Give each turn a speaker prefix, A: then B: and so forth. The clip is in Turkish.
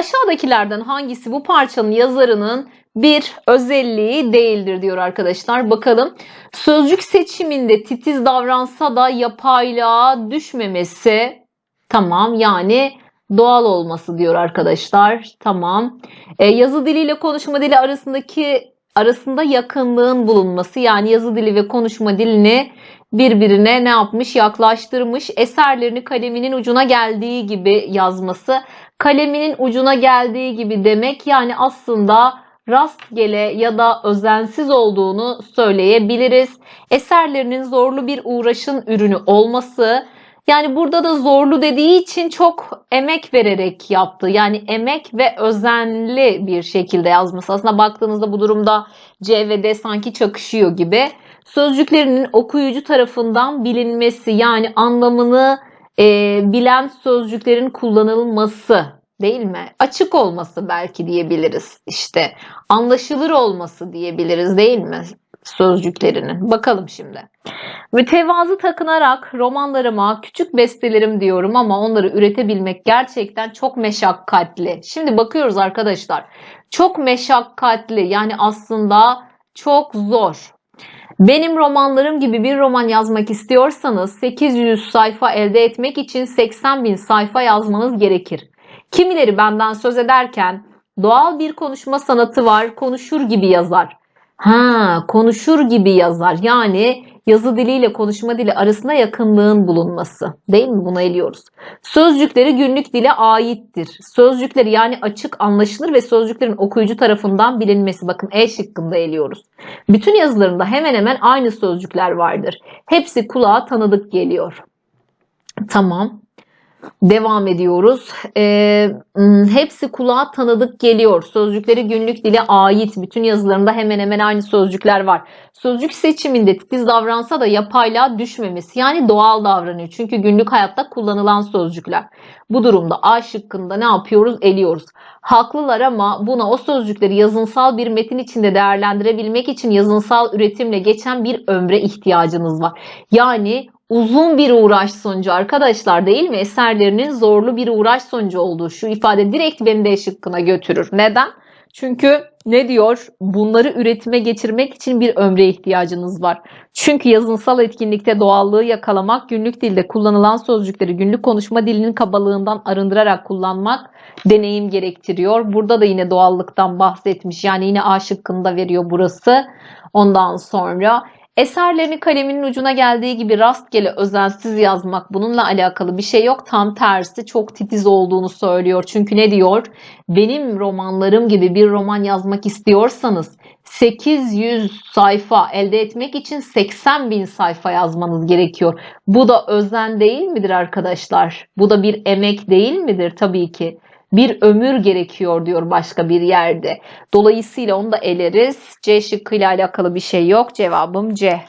A: Aşağıdakilerden hangisi bu parçanın yazarının bir özelliği değildir diyor arkadaşlar. Bakalım. Sözcük seçiminde titiz davransa da yapaylığa düşmemesi tamam yani doğal olması diyor arkadaşlar. Tamam. E, yazı diliyle konuşma dili arasındaki arasında yakınlığın bulunması yani yazı dili ve konuşma dilini birbirine ne yapmış? Yaklaştırmış. Eserlerini kaleminin ucuna geldiği gibi yazması. Kaleminin ucuna geldiği gibi demek yani aslında rastgele ya da özensiz olduğunu söyleyebiliriz. Eserlerinin zorlu bir uğraşın ürünü olması yani burada da zorlu dediği için çok emek vererek yaptı. Yani emek ve özenli bir şekilde yazması. Aslında baktığınızda bu durumda C ve D sanki çakışıyor gibi. Sözcüklerinin okuyucu tarafından bilinmesi yani anlamını e, bilen sözcüklerin kullanılması değil mi? Açık olması belki diyebiliriz. İşte anlaşılır olması diyebiliriz değil mi? Sözcüklerinin. Bakalım şimdi. Mütevazı takınarak romanlarıma küçük bestelerim diyorum ama onları üretebilmek gerçekten çok meşakkatli. Şimdi bakıyoruz arkadaşlar. Çok meşakkatli yani aslında çok zor. Benim romanlarım gibi bir roman yazmak istiyorsanız 800 sayfa elde etmek için 80 bin sayfa yazmanız gerekir. Kimileri benden söz ederken doğal bir konuşma sanatı var, konuşur gibi yazar. Ha, konuşur gibi yazar. Yani yazı diliyle konuşma dili arasında yakınlığın bulunması. Değil mi? Bunu eliyoruz. Sözcükleri günlük dile aittir. Sözcükleri yani açık, anlaşılır ve sözcüklerin okuyucu tarafından bilinmesi. Bakın E şıkkında eliyoruz. Bütün yazılarında hemen hemen aynı sözcükler vardır. Hepsi kulağa tanıdık geliyor. Tamam. Devam ediyoruz. Ee, hepsi kulağa tanıdık geliyor. Sözcükleri günlük dile ait. Bütün yazılarında hemen hemen aynı sözcükler var. Sözcük seçiminde titiz davransa da yapaylığa düşmemesi. Yani doğal davranıyor. Çünkü günlük hayatta kullanılan sözcükler. Bu durumda A şıkkında ne yapıyoruz? Eliyoruz. Haklılar ama buna o sözcükleri yazınsal bir metin içinde değerlendirebilmek için yazınsal üretimle geçen bir ömre ihtiyacınız var. Yani uzun bir uğraş sonucu arkadaşlar değil mi? Eserlerinin zorlu bir uğraş sonucu olduğu şu ifade direkt beni D şıkkına götürür. Neden? Çünkü ne diyor? Bunları üretime geçirmek için bir ömre ihtiyacınız var. Çünkü yazınsal etkinlikte doğallığı yakalamak, günlük dilde kullanılan sözcükleri günlük konuşma dilinin kabalığından arındırarak kullanmak deneyim gerektiriyor. Burada da yine doğallıktan bahsetmiş. Yani yine A şıkkında veriyor burası. Ondan sonra Eserlerini kaleminin ucuna geldiği gibi rastgele özensiz yazmak bununla alakalı bir şey yok. Tam tersi çok titiz olduğunu söylüyor. Çünkü ne diyor? Benim romanlarım gibi bir roman yazmak istiyorsanız 800 sayfa elde etmek için 80 bin sayfa yazmanız gerekiyor. Bu da özen değil midir arkadaşlar? Bu da bir emek değil midir? Tabii ki bir ömür gerekiyor diyor başka bir yerde. Dolayısıyla onu da eleriz. C şıkkıyla alakalı bir şey yok. Cevabım C.